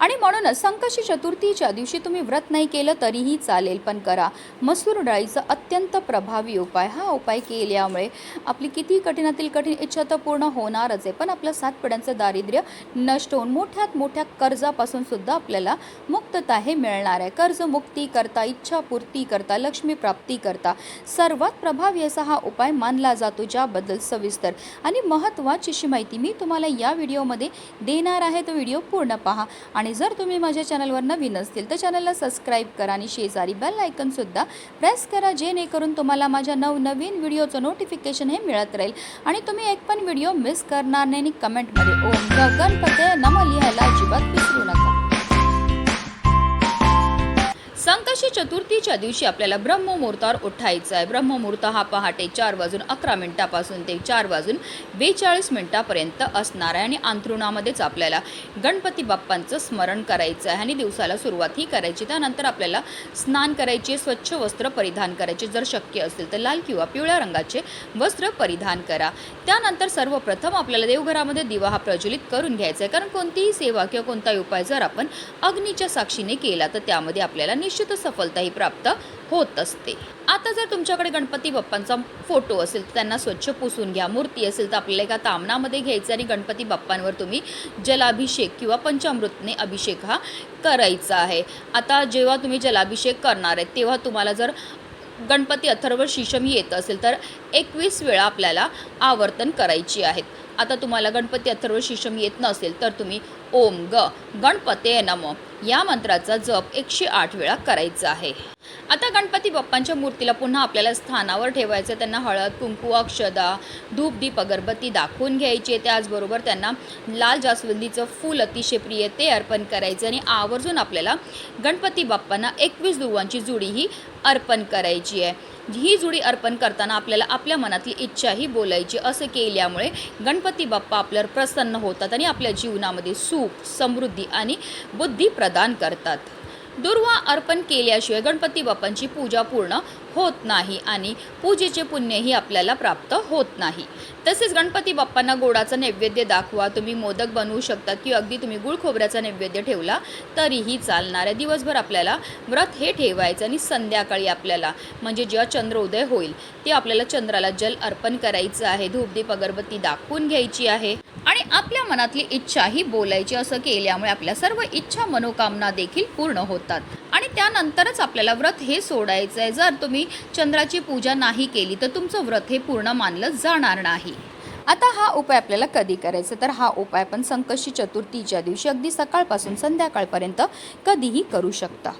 आणि म्हणूनच संकष्टी चतुर्थीच्या दिवशी तुम्ही व्रत नाही केलं तरीही चालेल पण करा. मसूर डाळीचा अत्यंत प्रभावी उपाय. हा उपाय केल्यामुळे आपली किती कठीणातील कठीण इच्छा तर पूर्ण होणारच आहे. पण आपलं सात पिढ्यांचं दारिद्र्य नष्ट होऊन मोठ्यात मोठ्या कर्जापासून सुद्धा आपल्याला मुक्तता हे मिळणार आहे. कर्जमुक्ती करता इच्छापूर्ती करता लक्ष्मी प्राप्ती करता. सर्वात प्रभावी असा हा उपाय मानला जातो ज्याबद्दल सविस्तर आणि महत्त्वाची अशी माहिती मी तुम्हाला या व्हिडिओमध्ये देणार आहे. तो व्हिडिओ पूर्ण पहा आणि आणि जर तुम्ही माझ्या चॅनलवर नवीन असतील तर चॅनलला सबस्क्राईब करा आणि शेजारी बेल आयकनसुद्धा प्रेस करा जेणेकरून तुम्हाला माझ्या नवनवीन व्हिडिओचं नोटिफिकेशन हे मिळत राहील. आणि तुम्ही एक पण व्हिडिओ मिस करणार नाही आणि कमेंटमध्ये ओम गणपते नम लिहायला अजिबात विसरू नका. संकष्टी चतुर्थीच्या दिवशी आपल्याला ब्रह्ममुहूर्तावर उठायचं आहे. ब्रह्ममुहूर्त हा पहाटे चार वाजून अकरा मिनिटापासून ते चार वाजून बेचाळीस मिनिटापर्यंत असणार आहे आणि अंथरुणामध्येच आपल्याला गणपती बाप्पांचं स्मरण करायचं आहे. आणि दिवसाला सुरुवात ही करायची त्यानंतर आपल्याला स्नान करायचे स्वच्छ वस्त्र परिधान करायचे. जर शक्य असेल तर लाल किंवा पिवळ्या रंगाचे वस्त्र परिधान करा. त्यानंतर सर्वप्रथम आपल्याला देवघरामध्ये दिवा हा प्रज्वलित करून घ्यायचा आहे. कारण कोणतीही सेवा किंवा कोणताही उपाय जर आपण अग्नीच्या साक्षीने केला तर त्यामध्ये आपल्याला निश्चितच सफलताही प्राप्त होत असते. आता जर तुमच्याकडे गणपती बाप्पांचा फोटो असेल तर त्यांना स्वच्छ पुसून घ्या. मूर्ती असेल तर आपल्याला एका तामणामध्ये घ्यायचं आणि गणपती बाप्पांवर तुम्ही जलाभिषेक किंवा पंचामृतने अभिषेक हा करायचा आहे. आता जेव्हा तुम्ही जलाभिषेक करणार आहे तेव्हा तुम्हाला जर गणपती अथर्व शिशम येत असेल तर एकवीस वेळा आपल्याला आवर्तन करायची आहेत. आता तुम्हाला गणपती अथर्व शिशम येत नसेल तर तुम्ही ओम ग गणपते नम. या मंत्राचा जप एकशे आठ वेळा करायचा आहे. आता गणपती बाप्पांच्या मूर्तीला पुन्हा आपल्याला स्थानावर ठेवायचं. त्यांना हळद कुंकू अक्षदा धूप दीप अगरबत्ती दाखवून घ्यायची त्याचबरोबर त्यांना लाल जास्वंदीचं फूल अतिशय प्रिय ते अर्पण करायचं आणि आवर्जून आपल्याला गणपती बाप्पांना एकवीस दुर्वांची जुडी ही अर्पण करायची आहे. ही जुडी अर्पण करताना आपल्याला आपल्या मनातली इच्छाही बोलायची. असं केल्यामुळे गणपती बाप्पा आपल्यावर प्रसन्न होतात आणि आपल्या जीवनामध्ये सुख समृद्धी आणि बुद्धी प्रदान करतात. दुर्वा अर्पण केल्याशिवाय गणपती बाप्पांची पूजा पूर्ण होत नाही आणि पूजेचे पुण्यही आपल्याला प्राप्त होत नाही. तसेच गणपती बाप्पांना गोडाचा नैवेद्य दाखवा तुम्ही मोदक बनवू शकतात किंवा अगदी तुम्ही गुळ खोबऱ्याचा नैवेद्य ठेवला तरीही चालणार. आहे दिवसभर आपल्याला व्रत हे ठेवायचं आणि संध्याकाळी आपल्याला म्हणजे जेव्हा चंद्र उदय होईल ते आपल्याला चंद्राला जल अर्पण करायचं आहे. धूपदीप अगरबत्ती दाखवून घ्यायची आहे. आपल्या मनातली इच्छा ही बोलायची असं केल्यामुळे आपल्या सर्व इच्छा मनोकामना देखील पूर्ण होतात. आणि त्यानंतरच आपल्याला व्रत हे सोडायचं आहे जर तुम्ही चंद्राची पूजा नाही केली तर तुमचं व्रत हे पूर्ण मानलं जाणार नाही. आता हा उपाय आपल्याला कधी करायचा? तर हा उपाय आपण संकष्टी चतुर्थीच्या दिवशी अगदी सकाळपासून संध्याकाळपर्यंत कधीही करू शकता.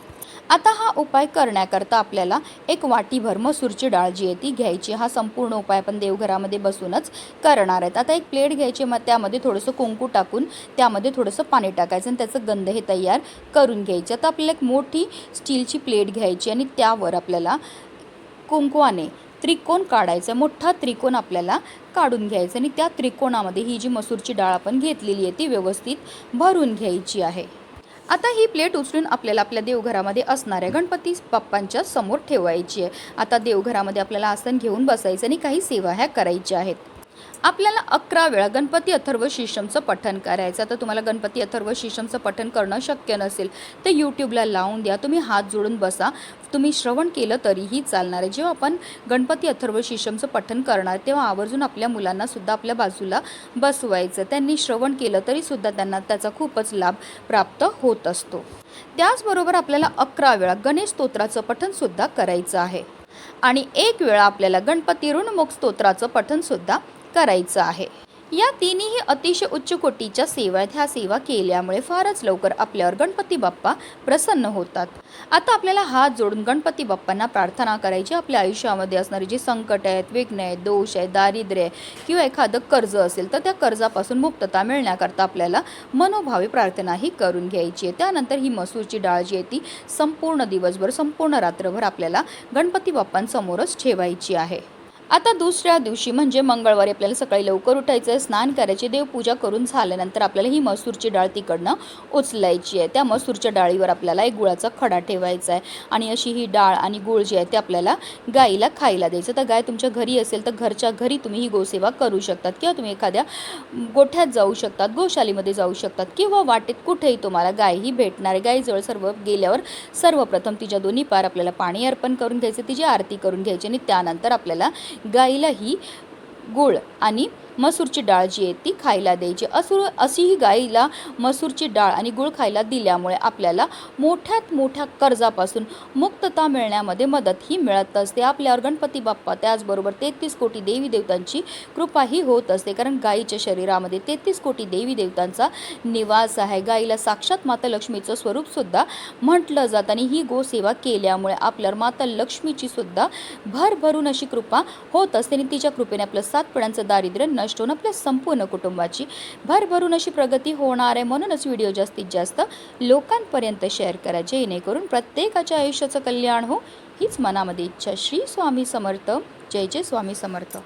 आता हा उपाय करण्याकरता आपल्याला एक वाटीभर मसूरची डाळ जी आहे. ती घ्यायची. हा संपूर्ण उपाय आपण देवघरामध्ये बसूनच करणार आहेत. आता एक प्लेट घ्यायची मग त्यामध्ये थोडंसं कुंकू टाकून त्यामध्ये थोडंसं पाणी टाकायचं आणि त्याचं गंध हे तयार करून घ्यायचं. आता आपल्याला एक मोठी स्टीलची प्लेट घ्यायची आणि त्यावर आपल्याला कुंकवाने त्रिकोण काढायचा मोठा त्रिकोण आपल्याला काढून घ्यायचा आणि त्या त्रिकोणामध्ये ही जी मसूरची डाळ आपण घेतलेली आहे ती व्यवस्थित भरून घ्यायची आहे. आता ही प्लेट उचलून आपल्याला आपल्या देवघरामध्ये असणाऱ्या गणपती बाप्पांच्या समोर ठेवायची आहे. आता देवघरामध्ये आपल्याला आसन घेऊन बसायचं आणि काही सेवा ह्या करायच्या आहेत. आपल्याला अकरा वेळा गणपती अथर्व शीशमचं पठण करायचं तर तुम्हाला गणपती अथर्व शीशमचं पठण करणं शक्य नसेल तर यूट्यूबला लावून द्या. तुम्ही हात जोडून बसा. तुम्ही श्रवण केलं तरीही चालणार आहे. जेव्हा आपण गणपती अथर्व शीशमचं पठण करणार तेव्हा आवर्जून आपल्या मुलांनासुद्धा आपल्या बाजूला बसवायचं त्यांनी श्रवण केलं तरीसुद्धा त्यांना त्याचा खूपच लाभ प्राप्त होत असतो. त्याचबरोबर आपल्याला अकरा वेळा गणेश स्तोत्राचं पठणसुद्धा करायचं आहे. आणि एक वेळा आपल्याला गणपती ऋणमुख स्तोत्राचं पठणसुद्धा करायचं आहे. या तिन्ही अतिशय उच्च कोटीच्या सेवा आहेत ह्या सेवा केल्यामुळे फारच लवकर आपल्यावर गणपती बाप्पा प्रसन्न होतात. आता आपल्याला हात जोडून गणपती बाप्पांना प्रार्थना करायची. आपल्या आयुष्यामध्ये असणारी जी संकट आहेत विघ्न आहेत दोष आहे दारिद्र्य आहे किंवा एखादं कर्ज असेल तर त्या कर्जापासून मुक्तता मिळण्याकरता आपल्याला मनोभावे प्रार्थनाही करून घ्यायची आहे. त्यानंतर ही मसूरची डाळ जी आहे ती संपूर्ण दिवसभर संपूर्ण रात्रभर आपल्याला गणपती बाप्पांसमोरच ठेवायची आहे. आता दुसऱ्या दिवशी म्हणजे मंगळवारी आपल्याला सकाळी लवकर उठायचं आहे स्नान करायचे देवपूजा करून झाल्यानंतर आपल्याला ही मसूरची डाळ तिकडनं उचलायची आहे. त्या मसूरच्या डाळीवर आपल्याला एक गुळाचा खडा ठेवायचा आहे आणि अशी ही डाळ आणि गुळ जी आहे ते आपल्याला गाईला खायला द्यायचं. तर गाय तुमच्या घरी असेल तर घरच्या घरी तुम्ही ही गोसेवा करू शकतात किंवा तुम्ही एखाद्या गोठ्यात जाऊ शकतात गोशालीमध्ये जाऊ शकतात किंवा वाटेत कुठेही तुम्हाला गाय ही भेटणार आहे. गाईजवळ सर्व गेल्यावर सर्वप्रथम तिच्या दोन्ही पार आपल्याला पाणी अर्पण करून घ्यायचं तिची आरती करून घ्यायची आणि त्यानंतर आपल्याला गाईलाही गूळ गुळ आणि मसूरची डाळ जी आहे ती खायला द्यायची. असुर अशीही गाईला मसूरची डाळ आणि गुळ खायला दिल्यामुळे आपल्याला मोठ्यात मोठ्या कर्जापासून मुक्तता मिळण्यामध्ये मदत ही मिळत असते. आपल्यावर गणपती बाप्पा त्याचबरोबर तेहतीस कोटी देवी देवतांची कृपाही होत असते. कारण गाईच्या शरीरामध्ये तेहतीस कोटी देवी देवतांचा निवास आहे. गाईला साक्षात माता लक्ष्मीचं स्वरूपसुद्धा म्हटलं जातं आणि ही गोसेवा केल्यामुळे आपल्यावर माता लक्ष्मीची सुद्धा भरभरून अशी कृपा होत असते आणि तिच्या कृपेने आपलं सात पिढ्यांचं दारिद्र्य नष्ट होऊन आपल्या संपूर्ण कुटुंबाची. भरभरून अशी प्रगती होणार आहे म्हणूनच व्हिडिओ जास्तीत जास्त लोकांपर्यंत शेअर करा. जेणेकरून प्रत्येकाच्या आयुष्याचं कल्याण हो. हीच मनामध्ये इच्छा. श्री स्वामी समर्थ. जय जय स्वामी समर्थ.